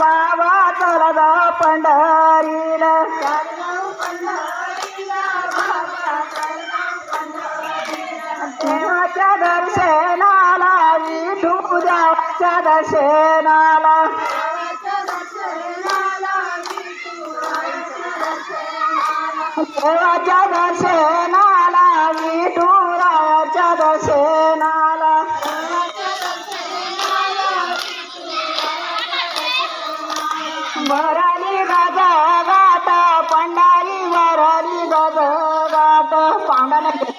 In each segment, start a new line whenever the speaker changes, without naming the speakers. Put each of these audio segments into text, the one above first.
बाबा चला पंढरीला. देवाच्या दर्शनाला विठू देवाच्या दर्शनाला. देवाच्या दर्शन वराली गज गात पंडारी वराली गज गात पांडा वराली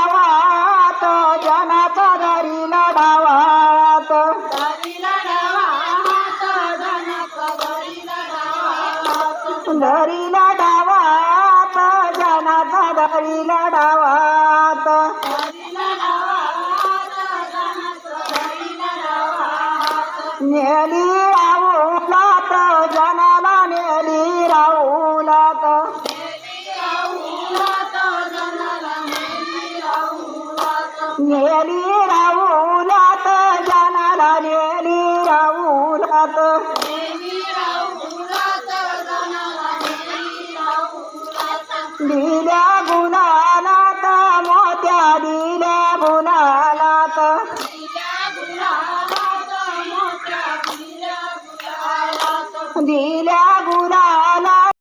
घरीला डावात जनाचा घरीला डावात. नेली Lead